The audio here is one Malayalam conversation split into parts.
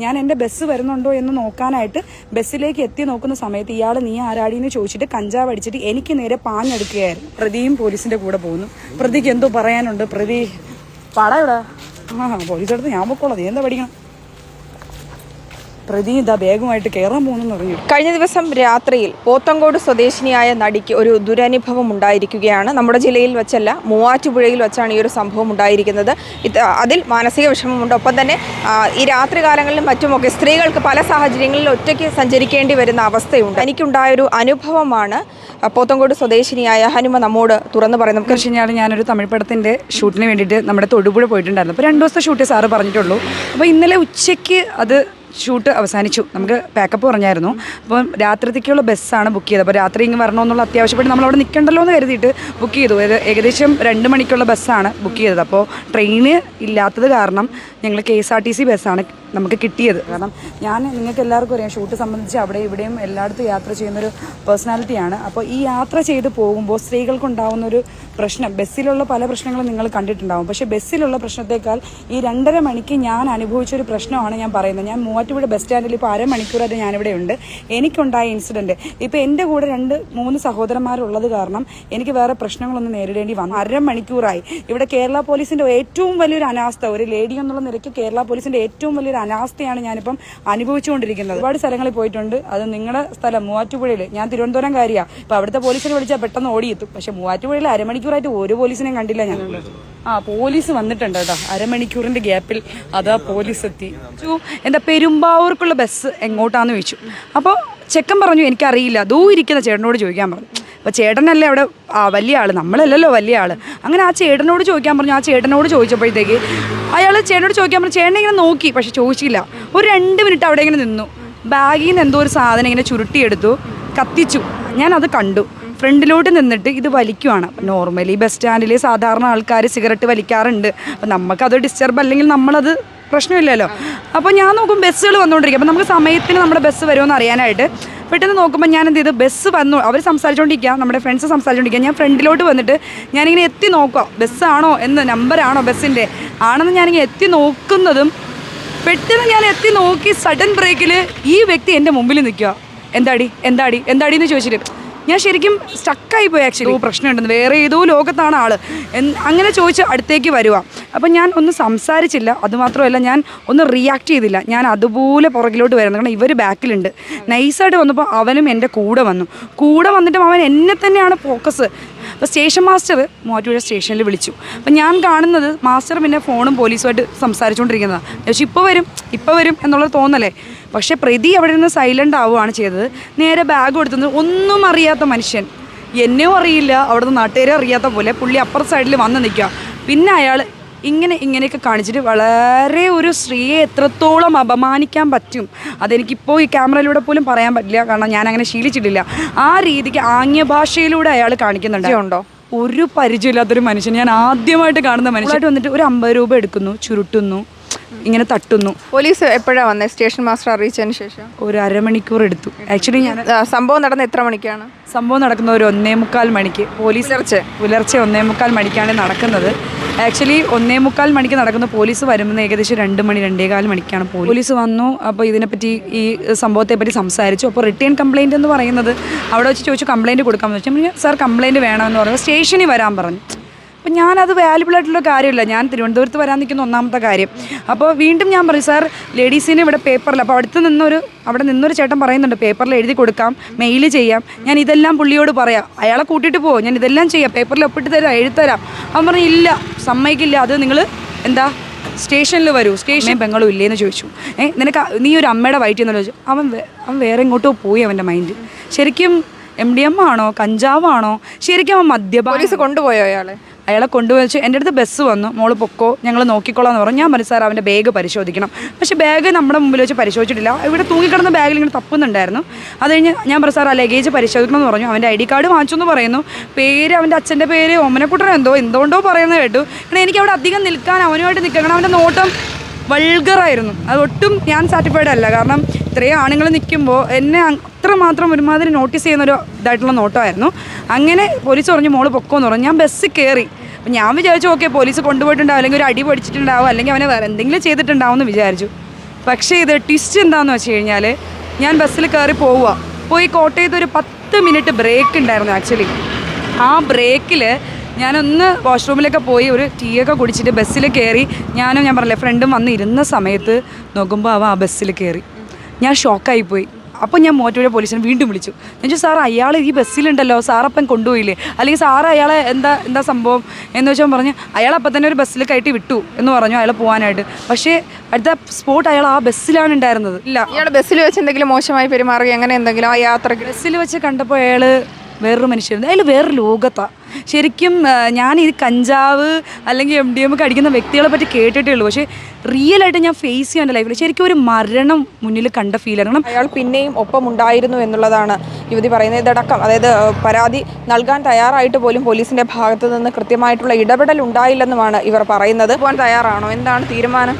ഞാൻ എന്റെ ബസ് വരുന്നുണ്ടോ എന്ന് നോക്കാനായിട്ട് ബസ്സിലേക്ക് എത്തി നോക്കുന്ന സമയത്ത് ഇയാൾ നീ ആരാടിയെന്ന് ചോദിച്ചിട്ട് കഞ്ചാവ് അടിച്ചിട്ട് എനിക്ക് നേരെ പാഞ്ഞെടുക്കുകയായിരുന്നു. പ്രതിയും പോലീസിന്റെ കൂടെ പോകുന്നു. പ്രതിക്ക് എന്തോ പറയാനുണ്ട്. പ്രതി പടയുടെ ആ പോലീസ് എടുത്ത് ഞാൻ പൊക്കോളാം. നീ എന്താ പഠിക്കണം? പ്രതി ഇതാ ബാഗുമായിട്ട് കയറാൻ പോകുന്നു പറഞ്ഞു കഴിഞ്ഞ ദിവസം രാത്രിയിൽ പോത്തങ്കോട് സ്വദേശിനിയായ നടിക്ക് ഒരു ദുരനുഭവം ഉണ്ടായിരിക്കുകയാണ്. നമ്മുടെ ജില്ലയിൽ വെച്ചല്ല മൂവാറ്റുപുഴയിൽ വെച്ചാണ് ഈ ഒരു സംഭവം ഉണ്ടായിരിക്കുന്നത്. അതിൽ മാനസിക വിഷമമുണ്ട്. ഒപ്പം തന്നെ ഈ രാത്രി കാലങ്ങളിലും മറ്റുമൊക്കെ സ്ത്രീകൾക്ക് പല സാഹചര്യങ്ങളിൽ ഒറ്റയ്ക്ക് സഞ്ചരിക്കേണ്ടി വരുന്ന അവസ്ഥയുണ്ട്. എനിക്കുണ്ടായൊരു അനുഭവമാണ് പോത്തങ്കോട് സ്വദേശിനിയായ ഹനുമ നമ്മോട് തുറന്നു പറയുന്നത്. നമുക്ക് കഴിഞ്ഞാൽ ഞാനൊരു തമിഴ് പടത്തിന്റെ ഷൂട്ടിന് വേണ്ടിയിട്ട് നമ്മുടെ തൊടുപുഴ പോയിട്ടുണ്ടായിരുന്നു. അപ്പോൾ രണ്ട് ദിവസത്തെ ഷൂട്ട് സാറ് പറഞ്ഞിട്ടുള്ളൂ. അപ്പോൾ ഇന്നലെ ഉച്ചയ്ക്ക് അത് ഷൂട്ട് അവസാനിച്ചു. നമുക്ക് പാക്കപ്പ് പറഞ്ഞായിരുന്നു. അപ്പം രാത്രിത്തേക്കുള്ള ബസ്സാണ് ബുക്ക് ചെയ്തത്. അപ്പോൾ രാത്രി ഇങ്ങ് വരണമെന്നുള്ള അത്യാവശ്യപ്പെട്ട് നമ്മൾ അവിടെ നിൽക്കണ്ടല്ലോ എന്ന് കരുതിയിട്ട് ബുക്ക് ചെയ്തു. ഏകദേശം രണ്ട് മണിക്കുള്ള ബസ്സാണ് ബുക്ക് ചെയ്തത്. അപ്പോൾ ട്രെയിന് ഇല്ലാത്തത് കാരണം ഞങ്ങൾ K S R T C ബസ്സാണ് നമുക്ക് കിട്ടിയത്. കാരണം ഞാൻ നിങ്ങൾക്ക് എല്ലാവർക്കും അറിയാം ഷൂട്ട് സംബന്ധിച്ച് അവിടെ ഇവിടെയും എല്ലായിടത്തും യാത്ര ചെയ്യുന്നൊരു പേഴ്സണാലിറ്റിയാണ്. അപ്പോൾ ഈ യാത്ര ചെയ്ത് പോകുമ്പോൾ സ്ത്രീകൾക്കുണ്ടാവുന്ന ഒരു പ്രശ്നം ബസ്സിലുള്ള പല പ്രശ്നങ്ങളും നിങ്ങൾ കണ്ടിട്ടുണ്ടാവും. പക്ഷേ ബസ്സിലുള്ള പ്രശ്നത്തേക്കാൾ ഈ രണ്ടര മണിക്ക് ഞാൻ അനുഭവിച്ച ഒരു പ്രശ്നമാണ് ഞാൻ പറയുന്നത്. ഞാൻ മൂവാറ്റുപുഴ ബസ് സ്റ്റാൻഡിൽ ഇപ്പോൾ അരമണിക്കൂറായിട്ട് ഞാനിവിടെ ഉണ്ട് എനിക്കുണ്ടായ ഇൻസിഡന്റ്. ഇപ്പോൾ എന്റെ കൂടെ രണ്ട് മൂന്ന് സഹോദരന്മാരുള്ളത് കാരണം എനിക്ക് വേറെ പ്രശ്നങ്ങളൊന്നും നേരിടേണ്ടി വന്നു. അരമണിക്കൂറായി. ഇവിടെ കേരള പോലീസിന്റെ ഏറ്റവും വലിയൊരു അനാസ്ഥ ഒരു ലേഡി എന്നുള്ള നിലയ്ക്ക് കേരള പോലീസിന്റെ ഏറ്റവും വലിയൊരു അനാസ്ഥയാണ് ഞാനിപ്പം അനുഭവിച്ചുകൊണ്ടിരിക്കുന്നത്. ഒരുപാട് സ്ഥലങ്ങളിൽ പോയിട്ടുണ്ട്. അത് നിങ്ങളുടെ സ്ഥലം മൂവാറ്റുപുഴയിൽ ഞാൻ തിരുവനന്തപുരം കാര്യമാണ് ഇപ്പോൾ അവിടുത്തെ പോലീസിനെ വിളിച്ചാൽ പെട്ടെന്ന് ഓടിയെത്തും. പക്ഷെ മൂവാറ്റുപുഴയിൽ അരമണിക്കൂറായിട്ട് ഒരു പോലീസിനെയും കണ്ടില്ല ഞാൻ. ആ പോലീസ് വന്നിട്ടുണ്ട് കേട്ടോ. അരമണിക്കൂറിന്റെ ഗ്യാപ്പിൽ അതാ പോലീസ് എത്തി എന്താ പെരുമ്പാവൂർക്കുള്ള ബസ് എങ്ങോട്ടാന്ന് ചോദിച്ചു. അപ്പോൾ ചെക്കൻ പറഞ്ഞു എനിക്കറിയില്ല. ദൂ ഇരിക്കുന്ന ചേട്ടനോട് ചോദിക്കാൻ പറഞ്ഞു. അപ്പോൾ ചേട്ടനല്ലേ അവിടെ ആ വലിയ ആൾ നമ്മളല്ലല്ലോ വലിയ ആൾ അങ്ങനെ ആ ചേട്ടനോട് ചോദിക്കാൻ പറഞ്ഞു. ആ ചേട്ടനോട് ചോദിച്ചപ്പോഴത്തേക്ക് അയാൾ ചേട്ടനോട് ചോദിക്കാൻ പറഞ്ഞു ചേട്ടനെ ഇങ്ങനെ നോക്കി. പക്ഷെ ചോദിച്ചില്ല. ഒരു രണ്ട് മിനിറ്റ് അവിടെ ഇങ്ങനെ നിന്നു. ബാഗിൽ നിന്ന് എന്തോ ഒരു സാധനം ഇങ്ങനെ ചുരുട്ടിയെടുത്തു കത്തിച്ചു. ഞാനത് കണ്ടു. ഫ്രണ്ടിലോട്ട് നിന്നിട്ട് ഇത് വലിക്കുവാണ്. നോർമലി ബസ് സ്റ്റാൻഡിൽ സാധാരണ ആൾക്കാർ സിഗരറ്റ് വലിക്കാറുണ്ട്. അപ്പം നമുക്കത് ഡിസ്റ്റർബ് അല്ലെങ്കിൽ നമ്മളത് പ്രശ്നമില്ലല്ലോ. അപ്പോൾ ഞാൻ നോക്കും ബസ്സുകൾ വന്നുകൊണ്ടിരിക്കും അപ്പോൾ നമുക്ക് സമയത്തിന് നമ്മുടെ ബസ് വരുമെന്ന് അറിയാനായിട്ട് പെട്ടെന്ന് നോക്കുമ്പോൾ ഞാൻ എന്ത് ചെയ്തു? ബസ് വന്നു. അവർ സംസാരിച്ചുകൊണ്ടിരിക്കുക നമ്മുടെ ഫ്രണ്ട്സ് സംസാരിച്ചുകൊണ്ടിരിക്കുക ഞാൻ ഫ്രണ്ടിലോട്ട് വന്നിട്ട് ഞാനിങ്ങനെ എത്തി നോക്കുക ബസ്സാണോ എന്ന് നമ്പറാണോ ബസ്സിന്റെ ആണെന്ന് ഞാനിങ്ങനെ എത്തി നോക്കുന്നതും പെട്ടെന്ന് ഞാൻ എത്തി നോക്കി സഡൻ ബ്രേക്കിൽ ഈ വ്യക്തി എന്റെ മുമ്പിൽ നിൽക്കുക എന്താടി? എന്താടി? എന്താടി എന്ന് ചോദിച്ചിട്ട് ഞാൻ ശരിക്കും സ്റ്റക്കായി പോയി ആക്ച്വലി ഓ പ്രശ്നമുണ്ടെന്ന്. വേറെ ഏതോ ലോകത്താണ് ആൾ. അങ്ങനെ ചോദിച്ച് അടുത്തേക്ക് വരുക അപ്പം ഞാൻ ഒന്ന് സംസാരിച്ചില്ല. അതുമാത്രമല്ല ഞാൻ ഒന്ന് റിയാക്ട് ചെയ്തില്ല. ഞാൻ അതുപോലെ പുറകിലോട്ട് വരുന്നത് കാരണം ഇവർ ബാക്കിലുണ്ട്. നൈസായിട്ട് വന്നപ്പോൾ അവനും എന്റെ കൂടെ വന്നു. കൂടെ വന്നിട്ടും അവൻ എന്നെ തന്നെയാണ് ഫോക്കസ് അപ്പോൾ സ്റ്റേഷൻ മാസ്റ്റർ മൂവാറ്റുപുഴ സ്റ്റേഷനിൽ വിളിച്ചു. അപ്പം ഞാൻ കാണുന്നത് മാസ്റ്റർ പിന്നെ ഫോണും പോലീസുമായിട്ട് സംസാരിച്ചുകൊണ്ടിരിക്കുന്നതാണ് പക്ഷേ ഇപ്പോൾ വരും ഇപ്പോൾ വരും എന്നുള്ളത് തോന്നലേ. പക്ഷേ പ്രതി അവിടെ നിന്ന് സൈലന്റ് ആവുകയാണ് ചെയ്തത്. നേരെ ബാഗ് കൊടുത്തത് ഒന്നും അറിയാത്ത മനുഷ്യൻ. എന്നെയും അറിയില്ല. അവിടുന്ന് നാട്ടുകാരെ അറിയാത്ത പോലെ പുള്ളി അപ്പുറ സൈഡിൽ വന്ന് നിൽക്കുക. പിന്നെ അയാൾ ഇങ്ങനെ ഇങ്ങനെയൊക്കെ കാണിച്ചിട്ട് വളരെ ഒരു സ്ത്രീയെ എത്രത്തോളം അപമാനിക്കാൻ പറ്റും. അതെനിക്കിപ്പോൾ ഈ ക്യാമറയിലൂടെ പോലും പറയാൻ പറ്റില്ല. കാരണം ഞാൻ അങ്ങനെ ശീലിച്ചിട്ടില്ല. ആ രീതിക്ക് ആംഗ്യ ഭാഷയിലൂടെ അയാൾ കാണിക്കുന്നുണ്ട്. ഉണ്ടോ ഒരു പരിചയമില്ലാത്തൊരു മനുഷ്യൻ. ഞാൻ ആദ്യമായിട്ട് കാണുന്ന മനുഷ്യനായിട്ട് വന്നിട്ട് ഒരു അമ്പത് രൂപ എടുക്കുന്നു ചുരുട്ടുന്നു. ഇങ്ങനെ തട്ടുന്നു. പോലീസ് എപ്പോഴാണ് വന്നത് സ്റ്റേഷൻ മാസ്റ്റർ അറിയിച്ചതിന് ശേഷം? ഒരു അരമണിക്കൂർ എടുത്തു. ആക്ച്വലി ഞാൻ ആ, സംഭവം നടന്ന എത്ര മണിക്കാണ്? സംഭവം നടക്കുന്ന ഒരു ഒന്നേ മുക്കാൽ മണിക്ക്. പോലീസ് പുലർച്ചെ. പുലർച്ചെ ഒന്നേ മുക്കാൽ മണിക്കാണ് നടക്കുന്നത്. ആക്ച്വലി ഒന്നേ മുക്കാൽ മണിക്ക് നടക്കുന്ന പോലീസ് വരുന്നത് ഏകദേശം രണ്ട് മണി രണ്ടേകാൽ മണിക്കാണ് പോലീസ്. വന്നു അപ്പോൾ ഇതിനെപ്പറ്റി ഈ സംഭവത്തെ പറ്റി സംസാരിച്ചു. അപ്പോൾ റിട്ടേൺ കംപ്ലൈന്റ് എന്ന് പറയുന്നത് അവിടെ വെച്ച് ചോദിച്ചു കംപ്ലൈന്റ് കൊടുക്കാമെന്ന് വെച്ചാൽ ഞാൻ സാർ കംപ്ലൈന്റ് വേണമെന്ന് പറഞ്ഞു. സ്റ്റേഷനിൽ വരാൻ പറഞ്ഞു. അപ്പം ഞാനത് വാല്യബിൾ ആയിട്ടുള്ള കാര്യമില്ല. ഞാൻ തിരുവനന്തപുരത്ത് വരാൻ നിൽക്കുന്ന ഒന്നാമത്തെ കാര്യം. അപ്പോൾ വീണ്ടും ഞാൻ പറയും സാർ ലേഡീസിന് ഇവിടെ പേപ്പറിൽ അപ്പോൾ അടുത്ത് നിന്നൊരു അവിടെ നിന്നൊരു ചേട്ടൻ പറയുന്നുണ്ട് പേപ്പറിൽ എഴുതി കൊടുക്കാം മെയിൽ ചെയ്യാം. ഞാൻ ഇതെല്ലാം പുള്ളിയോട് പറയാം. അയാളെ കൂട്ടിയിട്ട് പോകും ഞാൻ ഇതെല്ലാം ചെയ്യാം. പേപ്പറിൽ ഒപ്പിട്ട് തരാം എഴുത്തരാം അവൻ പറഞ്ഞു ഇല്ല സമ്മതിക്കില്ല. അത് നിങ്ങൾ എന്താ സ്റ്റേഷനിൽ വരൂ. സ്റ്റേഷൻ ബംഗളൂ ഇല്ലേന്ന് ചോദിച്ചു. ഏ നിനക്ക് നീ ഒരു അമ്മയുടെ വയറ്റിൽ നിന്ന് ചോദിച്ചു? അവൻ അവൻ വേറെ എങ്ങോട്ടോ പോയി അവന്റെ മൈൻഡ് ശരിക്കും എം ഡി എം ആണോ കഞ്ചാവാണോ? ശരിക്കും അവൻ മദ്യപാനം പോലീസ് കൊണ്ടുപോയോ അയാളെ? അയാളെ കൊണ്ടുവച്ച് എന്റെ അടുത്ത് ബസ് വന്നു. മോൾ പൊക്കോ ഞങ്ങൾ നോക്കിക്കോളാം എന്ന് പറഞ്ഞു. ഞാൻ പറഞ്ഞു സാർ അവന്റെ ബാഗ് പരിശോധിക്കണം. പക്ഷേ ബാഗ് നമ്മുടെ മുമ്പിൽ വെച്ച് പരിശോധിച്ചിട്ടില്ല. ഇവിടെ തൂങ്ങിക്കിടന്ന ബാഗിൽ ഇങ്ങനെ തപ്പുന്നുണ്ടായിരുന്നു. അത് കഴിഞ്ഞ് ഞാൻ പറഞ്ഞു സാർ ആ ലഗേജ് പരിശോധിക്കണം എന്ന് പറഞ്ഞു. അവന്റെ ഐ ഡി കാർഡ് വാങ്ങിച്ചു എന്ന് പറയുന്നു. പേര് അവന്റെ അച്ഛന്റെ പേര് ഓമനക്കുട്ടൻ എന്തോ എന്തുകൊണ്ടോ പറയുന്നത് കേട്ടു. കാരണം എനിക്ക് അവിടെ അധികം നിൽക്കാൻ അവനുമായിട്ട് നിൽക്കണം അവന്റെ നോട്ടം വൾഗറായിരുന്നു അത് ഒട്ടും ഞാൻ സാറ്റിസ്ഫൈഡ് അല്ല. കാരണം ഇത്രയും ആണുങ്ങൾ നിൽക്കുമ്പോൾ എന്നെ അത്രമാത്രം ഒരുമാതിരി നോട്ടീസ് ചെയ്യുന്ന ഒരു ഇതായിട്ടുള്ള നോട്ടമായിരുന്നു. അങ്ങനെ പോലീസ് പറഞ്ഞു മോൾ പൊക്കോന്ന് പറഞ്ഞു. ഞാൻ ബസ്സിൽ കയറി അപ്പം ഞാൻ വിചാരിച്ചു ഓക്കെ പോലീസ് കൊണ്ടുപോയിട്ടുണ്ടാവും അല്ലെങ്കിൽ ഒരു അടി പഠിച്ചിട്ടുണ്ടാവും അല്ലെങ്കിൽ അവനെ വേറെ എന്തെങ്കിലും ചെയ്തിട്ടുണ്ടാവും എന്ന് വിചാരിച്ചു. പക്ഷേ ഇത് ട്വിസ്റ്റ് എന്താണെന്ന് വെച്ച് കഴിഞ്ഞാൽ ഞാൻ ബസ്സിൽ കയറി പോവുക പോയി കോട്ടയത്ത് ഒരു പത്ത് മിനിറ്റ് ബ്രേക്ക് ഉണ്ടായിരുന്നു ആക്ച്വലി ആ ബ്രേക്കിൽ ഞാനൊന്ന് വാഷ്റൂമിലൊക്കെ പോയി ഒരു ടീ ഒക്കെ കുടിച്ചിട്ട് ബസ്സിൽ കയറി ഞാനും ഞാൻ പറഞ്ഞില്ലേ ഫ്രണ്ടും വന്നിരുന്ന സമയത്ത് നോക്കുമ്പോൾ അവ ആ ബസ്സിൽ കയറി ഞാൻ ഷോക്കായി പോയി. അപ്പോൾ ഞാൻ മോറ്റോടെ പോലീസിനെ വീണ്ടും വിളിച്ചു. ഞാൻ ചോദിച്ചു സാർ അയാൾ ഈ ബസ്സിലുണ്ടല്ലോ സാറപ്പം കൊണ്ടുപോയില്ലേ? അല്ലെങ്കിൽ സാർ അയാളെ എന്താ എന്താ സംഭവം? എന്ന് വെച്ചാൽ പറഞ്ഞു അയാൾ അപ്പം തന്നെ ഒരു ബസ്സിൽ കയറ്റി വിട്ടു എന്ന് പറഞ്ഞു അയാൾ പോകാനായിട്ട് പക്ഷേ അടുത്ത സ്പോട്ട് അയാൾ ആ ബസ്സിലാണ് ഉണ്ടായിരുന്നത്. ഇല്ല. അയാൾ ബസ്സിൽ വെച്ച് എന്തെങ്കിലും മോശമായി പെരുമാറി അങ്ങനെ എന്തെങ്കിലും ആ യാത്ര ബസ്സിൽ വെച്ച് കണ്ടപ്പോൾ അയാൾ വേറൊരു മനുഷ്യരുണ്ട് അതിൽ വേറൊരു ലോകത്താണ് ശരിക്കും ഞാൻ ഈ കഞ്ചാവ് അല്ലെങ്കിൽ എം ഡി എം അടിക്കുന്ന വ്യക്തികളെ പറ്റി കേട്ടിട്ടേ ഉള്ളൂ. പക്ഷേ റിയൽ ആയിട്ട് ഞാൻ ഫേസ് ചെയ്യാൻ ലൈഫിൽ ശരിക്കും ഒരു മരണം മുന്നിൽ കണ്ട ഫീൽ ആയിരുന്നു അയാൾ പിന്നെയും ഒപ്പം ഉണ്ടായിരുന്നു എന്നുള്ളതാണ് യുവതി പറയുന്നത്. ഇതടക്കം അതായത് പരാതി നൽകാൻ തയ്യാറായിട്ട് പോലും പോലീസിന്റെ ഭാഗത്ത് നിന്ന് കൃത്യമായിട്ടുള്ള ഇടപെടൽ ഉണ്ടായില്ലെന്നുമാണ് ഇവർ പറയുന്നത്. പോകാൻ തയ്യാറാണോ? എന്താണ് തീരുമാനം?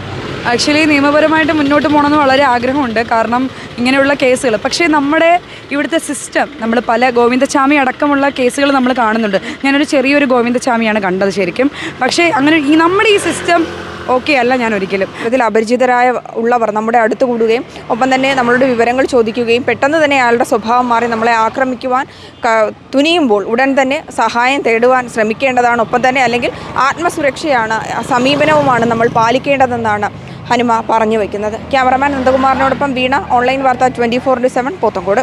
ആക്ച്വലി നിയമപരമായിട്ട് മുന്നോട്ട് പോകണമെന്ന് വളരെ ആഗ്രഹമുണ്ട്. കാരണം ഇങ്ങനെയുള്ള കേസുകൾ. പക്ഷേ നമ്മുടെ ഇവിടുത്തെ സിസ്റ്റം നമ്മൾ പല ഗോവിന്ദചാമി അടക്കമുള്ള കേസുകൾ നമ്മൾ കാണുന്നുണ്ട്. ഞാനൊരു ചെറിയൊരു ഗോവിന്ദസ്വാമിയാണ് കണ്ടത് ശരിക്കും. പക്ഷേ അങ്ങനെ ഈ നമ്മുടെ ഈ സിസ്റ്റം ഓക്കെ അല്ല ഞാൻ ഒരിക്കലും. ഇതിൽ അപരിചിതരായ ഉള്ളവർ നമ്മുടെ അടുത്ത് കൂടുകയും ഒപ്പം തന്നെ നമ്മളുടെ വിവരങ്ങൾ ചോദിക്കുകയും പെട്ടെന്ന് തന്നെ അയാളുടെ സ്വഭാവം മാറി നമ്മളെ ആക്രമിക്കുവാൻ തുനിയുമ്പോൾ ഉടൻ തന്നെ സഹായം തേടുവാൻ ശ്രമിക്കേണ്ടതാണ്. ഒപ്പം തന്നെ അല്ലെങ്കിൽ ആത്മസുരക്ഷയാണ് സമീപനവുമാണ് നമ്മൾ പാലിക്കേണ്ടതെന്നാണ് ഹനുമ പറഞ്ഞു വയ്ക്കുന്നത് ക്യാമറമാൻ നന്ദകുമാറിനോടൊപ്പം വീണ. ഓൺലൈൻ വാർത്ത twenty four into seven Pothencode.